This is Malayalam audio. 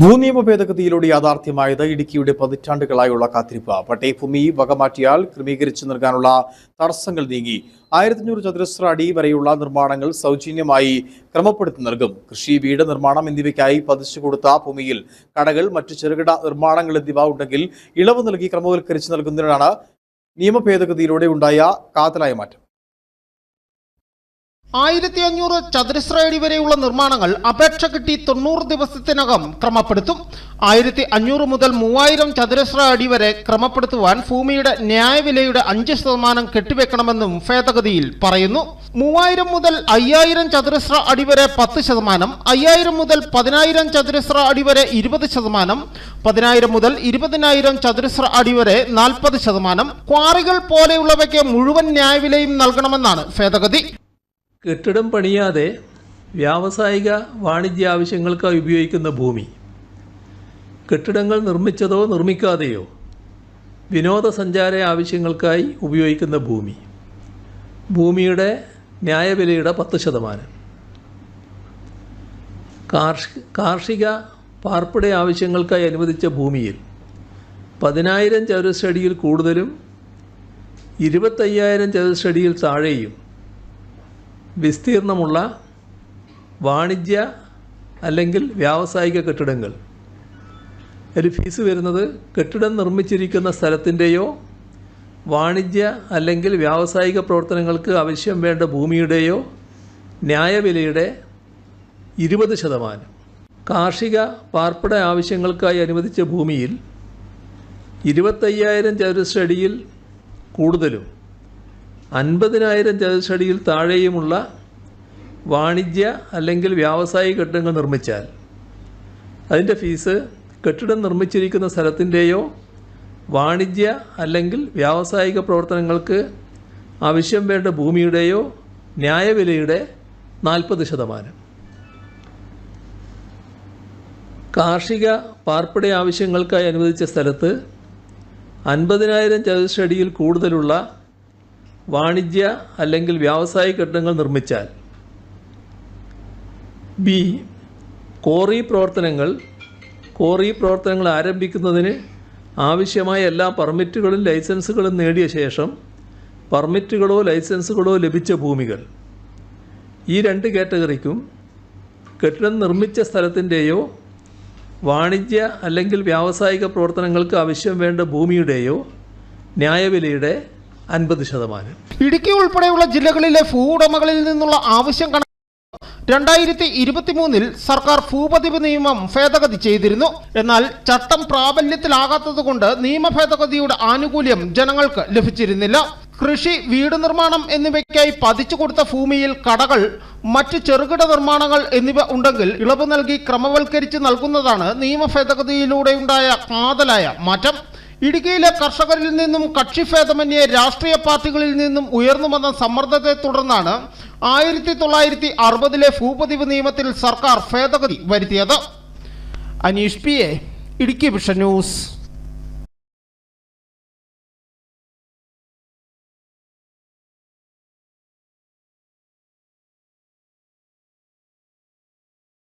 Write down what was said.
ഭൂനിയമ ഭേദഗതിയിലൂടെ യാഥാർത്ഥ്യമായത് ഇടുക്കിയുടെ പതിറ്റാണ്ടുകളായുള്ള കാത്തിരിപ്പ്. പട്ടയഭൂമി വകമാറ്റിയാൽ ക്രമീകരിച്ചു നൽകാനുള്ള തടസ്സങ്ങൾ നീങ്ങി. ആയിരത്തിഞ്ഞൂറ് ചതുരശ്ര അടി വരെയുള്ള നിർമ്മാണങ്ങൾ സൗജന്യമായി ക്രമപ്പെടുത്തി നൽകും. കൃഷി വീട് നിർമ്മാണം എന്നിവയ്ക്കായി പതിച്ചു കൊടുത്ത ഭൂമിയിൽ കടകൾ മറ്റു ചെറുകിട നിർമ്മാണങ്ങൾ എന്നിവ ഉണ്ടെങ്കിൽ ഇളവ് നൽകി ക്രമവൽക്കരിച്ചു നൽകുന്നതിനാണ് നിയമ ഭേദഗതിയിലൂടെ ഉണ്ടായ കാതലായ മാറ്റം. ആയിരത്തി അഞ്ഞൂറ് ചതുരശ്ര അടി വരെയുള്ള നിർമ്മാണങ്ങൾ അപേക്ഷ കിട്ടി തൊണ്ണൂറ് ദിവസത്തിനകം ക്രമപ്പെടുത്തും. ആയിരത്തി അഞ്ഞൂറ് മുതൽ മൂവായിരം ചതുരശ്ര അടി വരെ ക്രമപ്പെടുത്തുവാൻ ഭൂമിയുടെ ന്യായവിലയുടെ അഞ്ച് ശതമാനം കെട്ടിവെക്കണമെന്നും ഭേദഗതിയിൽ പറയുന്നു. മൂവായിരം മുതൽ അയ്യായിരം ചതുരശ്ര അടി വരെ പത്ത് ശതമാനം അയ്യായിരം മുതൽ പതിനായിരം ചതുരശ്ര അടി വരെ ഇരുപത് ശതമാനം പതിനായിരം മുതൽ ഇരുപതിനായിരം ചതുരശ്ര അടി വരെ നാൽപ്പത് ശതമാനം. ക്വാറികൾ പോലെയുള്ളവയ്ക്ക് മുഴുവൻ ന്യായവിലയും നൽകണമെന്നാണ് ഭേദഗതി. കെട്ടിടം പണിയാതെ വ്യാവസായിക വാണിജ്യ ആവശ്യങ്ങൾക്കായി ഉപയോഗിക്കുന്ന ഭൂമി. കെട്ടിടങ്ങൾ നിർമ്മിച്ചതോ നിർമ്മിക്കാതെയോ വിനോദസഞ്ചാര ആവശ്യങ്ങൾക്കായി ഉപയോഗിക്കുന്ന ഭൂമി. ഭൂമിയുടെ ന്യായവിലയുടെ പത്ത് ശതമാനം. കാർഷിക പാർപ്പിട ആവശ്യങ്ങൾക്കായി അനുവദിച്ച ഭൂമിയിൽ പതിനായിരം ചതുരശ്രടിയിൽ കൂടുതലും ഇരുപത്തയ്യായിരം ചതുരശ്രടിയിൽ താഴെയും വിസ്തീർണമുള്ള വാണിജ്യ അല്ലെങ്കിൽ വ്യാവസായിക കെട്ടിടങ്ങൾ. ഒരു ഫീസ് വരുന്നത് കെട്ടിടം നിർമ്മിച്ചിരിക്കുന്ന സ്ഥലത്തിന്റെയോ വാണിജ്യ അല്ലെങ്കിൽ വ്യാവസായിക പ്രവർത്തനങ്ങൾക്ക് ആവശ്യം വേണ്ട ഭൂമിയുടെയോ ന്യായവിലയുടെ ഇരുപത് ശതമാനം. കാർഷിക പാർപ്പിട ആവശ്യങ്ങൾക്കായി അനുവദിച്ച ഭൂമിയിൽ ഇരുപത്തയ്യായിരം ചതുരശ്രടിയിൽ കൂടുതലും അൻപതിനായിരം ചതുരശ്രടിയിൽ താഴെയുമുള്ള വാണിജ്യ അല്ലെങ്കിൽ വ്യാവസായിക കെട്ടിടങ്ങൾ നിർമ്മിച്ചാൽ അതിന്റെ ഫീസ് കെട്ടിടം നിർമ്മിച്ചിരിക്കുന്ന സ്ഥലത്തിന്റെയോ വാണിജ്യ അല്ലെങ്കിൽ വ്യാവസായിക പ്രവർത്തനങ്ങൾക്ക് ആവശ്യം വേണ്ട ഭൂമിയുടെയോ ന്യായവിലയുടെ നാൽപ്പത് ശതമാനം. കാർഷിക പാർപ്പിട ആവശ്യങ്ങൾക്കായി അനുവദിച്ച സ്ഥലത്ത് അൻപതിനായിരം ചതുരശ്രടിയിൽ കൂടുതലുള്ള വാണിജ്യ അല്ലെങ്കിൽ വ്യാവസായിക കെട്ടിടങ്ങൾ നിർമ്മിച്ചാൽ. ബി കോറി പ്രവർത്തനങ്ങൾ. കോറി പ്രവർത്തനങ്ങൾ ആരംഭിക്കുന്നതിന് ആവശ്യമായ എല്ലാ പെർമിറ്റുകളും ലൈസൻസുകളും നേടിയ ശേഷം പെർമിറ്റുകളോ ലൈസൻസുകളോ ലഭിച്ച ഭൂമികൾ. ഈ രണ്ട് കാറ്റഗറിക്കും കെട്ടിടം നിർമ്മിച്ച സ്ഥലത്തിന്റെയോ വാണിജ്യ അല്ലെങ്കിൽ വ്യാവസായിക പ്രവർത്തനങ്ങൾക്ക് ആവശ്യം വേണ്ട ഭൂമിയുടെയോ ന്യായവിലയുടെ അൻപത് ശതമാനം. ഇടുക്കി ഉൾപ്പെടെയുള്ള ജില്ലകളിലെ ഭൂവുടമകളിൽ നിന്നുള്ള ആവശ്യം കണ രണ്ടായിരത്തി ഇരുപത്തിമൂന്നിൽ സർക്കാർ ഭൂപതിവ് നിയമം ഭേദഗതി ചെയ്തിരുന്നു. എന്നാൽ ചട്ടം പ്രാബല്യത്തിലാകാത്തതുകൊണ്ട് നിയമ ഭേദഗതിയുടെ ആനുകൂല്യം ജനങ്ങൾക്ക് ലഭിച്ചിരുന്നില്ല. കൃഷി വീട് നിർമ്മാണം എന്നിവയ്ക്കായി പതിച്ചു കൊടുത്ത ഭൂമിയിൽ കടകൾ മറ്റ് ചെറുകിട നിർമ്മാണങ്ങൾ എന്നിവ ഉണ്ടെങ്കിൽ ഇളവ് നൽകി ക്രമവൽക്കരിച്ച് നൽകുന്നതാണ് നിയമ ഭേദഗതിയിലൂടെയുണ്ടായ കാതലായ മാറ്റം. ഇടുക്കിയിലെ കർഷകരിൽ നിന്നും കക്ഷിഭേദമന്യേ രാഷ്ട്രീയ പാർട്ടികളിൽ നിന്നും ഉയർന്നു വന്ന സമ്മർദ്ദത്തെ തുടർന്നാണ് ആയിരത്തി തൊള്ളായിരത്തി അറുപതിലെ ഭൂപതിവ് നിയമത്തിൽ സർക്കാർ ഭേദഗതി വരുത്തിയത്. Aneesh P A Idukki vision news.